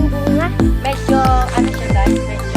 yung bunga. Medyo, ano siya guys, medyo